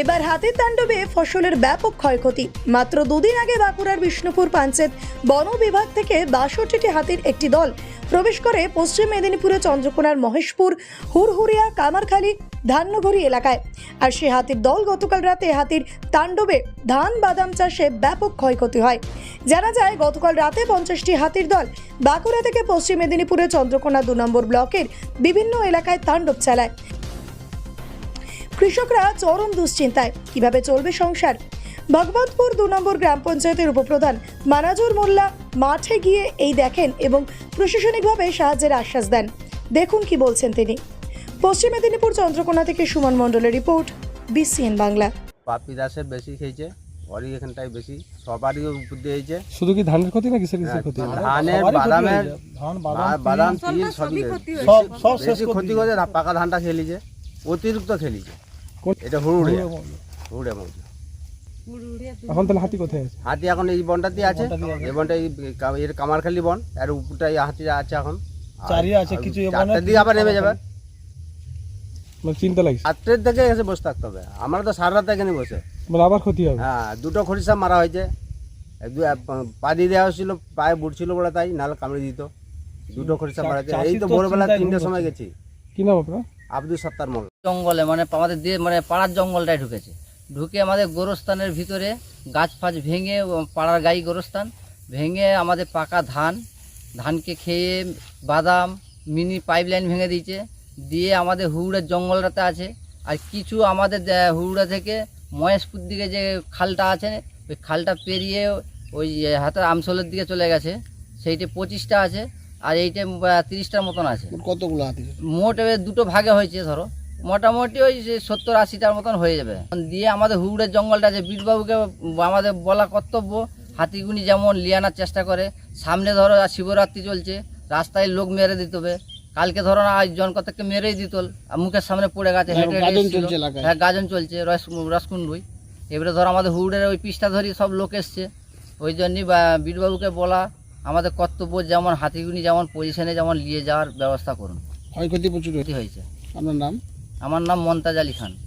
এবার হাতির তাণ্ডবে ফসলের ব্যাপক ক্ষয়ক্ষতি। মাত্র দুদিন আগে বাঁকুড়ার বিষ্ণুপুর পাঞ্চেত বন বিভাগ থেকে বাষট্টিটি হাতির একটি দল প্রবেশ করে পশ্চিম মেদিনীপুরের চন্দ্রকোনার মহেশপুর হুরহুরিয়া কামারখালী ধান্যঘড়ি এলাকায়। আর সে হাতির দল গতকাল রাতে হাতির তাণ্ডবে ধান, বাদাম চাষে ব্যাপক ক্ষয়ক্ষতি হয়। জানা যায়, গতকাল রাতে পঞ্চাশটি হাতির দল বাঁকুড়া থেকে পশ্চিম মেদিনীপুরের চন্দ্রকোনা দু নম্বর ব্লকের বিভিন্ন এলাকায় তাণ্ডব চালায়। কৃষকরা চরম দুশ্চিন্তায়। কীভাবে চলবে সংসার? ভগবতপুর দু নম্বর গ্রাম পঞ্চায়েতের উপপ্রধান মানাজুর মোল্লা মাঠে গিয়ে এই দেখেন এবং প্রশাসনিকভাবে সাহায্যের আশ্বাস দেন। দেখুন কি বলছেন তিনি। পশ্চিম মেদিনীপুর চন্দ্রকোনা থেকে সুমন মণ্ডলের রিপোর্ট বিসিএন বাংলা। পাপি দাসের বেশি খেয়েছে ওরই এখানটায় বেশি সবারই উপর দিয়ে হয়েছে শুধু কি ধানের ক্ষতি না কিসের কিসের ক্ষতি? ধানের বাদামের বা- বাদাম তিল সবই সব সব শেষ ক্ষতি করেছে পাকা ধানটা খেলিছে অতিরিক্ত খেলিছে। এটা হুড়ে হুড়ে মৌজা এখন তাহলে হাতি কোথায় আছে? হাতি এখন এই বনটাতে আছে। এই বনটা এর কামারখালি বন। আর উপরটাই হাতি আছে এখন। আর- চারিয়ে আছে, কিছু দিকে আবার নেমে যাবে। মানে চিন্তা লাগছে। চারটের এসে বসে থাকতে হবে। আমরা তো সারা রাত এখানে বসে। মানে আবার ক্ষতি হবে? হ্যাঁ দুটো খরিষা মারা হয়েছে। এক দু- পা দিয়ে দেওয়া হয়েছিল পায়ে বুড়ছিল বলে তাই নাহলে কামড়ে দিত। দুটো খরিষা মারা হয়েছে। এই তো ভোরবেলা তিনটের সময় গেছি। কি নাম আপনার? আব্দুল সত্তার মোল জঙ্গলে মানে আমাদের দিয়ে মানে পাড়ার জঙ্গলটায় ঢুকেছে। ঢুকে আমাদের গোরস্থানের ভিতরে গাছ ফাছ ভেঙে পাড়ার গাই গোরস্থান, ভেঙে আমাদের পাকা ধান, ধানকে খেয়ে বাদাম, মিনি পাইপলাইন ভেঙে দিয়েছে। দিয়ে আমাদের হুড়ের জঙ্গলটাতে আছে। আর কিছু আমাদের হুড়া থেকে মহেশপুর দিকে যে খালটা আছে, ওই খালটা পেরিয়ে ওই হাতের আমসলের দিকে চলে গেছে। সেইটা পঁচিশটা আছে। আর এইটা তিরিশটার মতন আছে। কতগুলো মোট এবার দুটো ভাগে হয়েছে ধরো। মোটামুটি ওই সত্তর আশিটার মতন হয়ে যাবে। দিয়ে আমাদের হুড়ের জঙ্গলটা আছে বীরবাবুকে আমাদের বলা কর্তব্য হাতিগুনি যেমন লিয়ানোর চেষ্টা করে সামনে ধরো শিবরাত্রি চলছে রাস্তায় লোক মেরে দিতে হবে। কালকে ধরো না আজ জন কতকে মেরেই দিত আর মুখের সামনে পড়ে গেছে হেঁটে এলাকায়। হ্যাঁ গাজন চলছে রস রসকুন্ডুই এবারে ধরো আমাদের হুড়ের ওই পিসটা ধরি সব লোক এসছে। ওই জন্যই বীরবাবুকে বলা আমাদের কর্তব্য যেমন হাতিগুনি যেমন পজিশনে যেমন নিয়ে যাওয়ার ব্যবস্থা করুন। ক্ষয়ক্ষতি প্রচুর ক্ষতি হয়েছে। আপনার নাম? আমার নাম মন্তাজ আলী খান।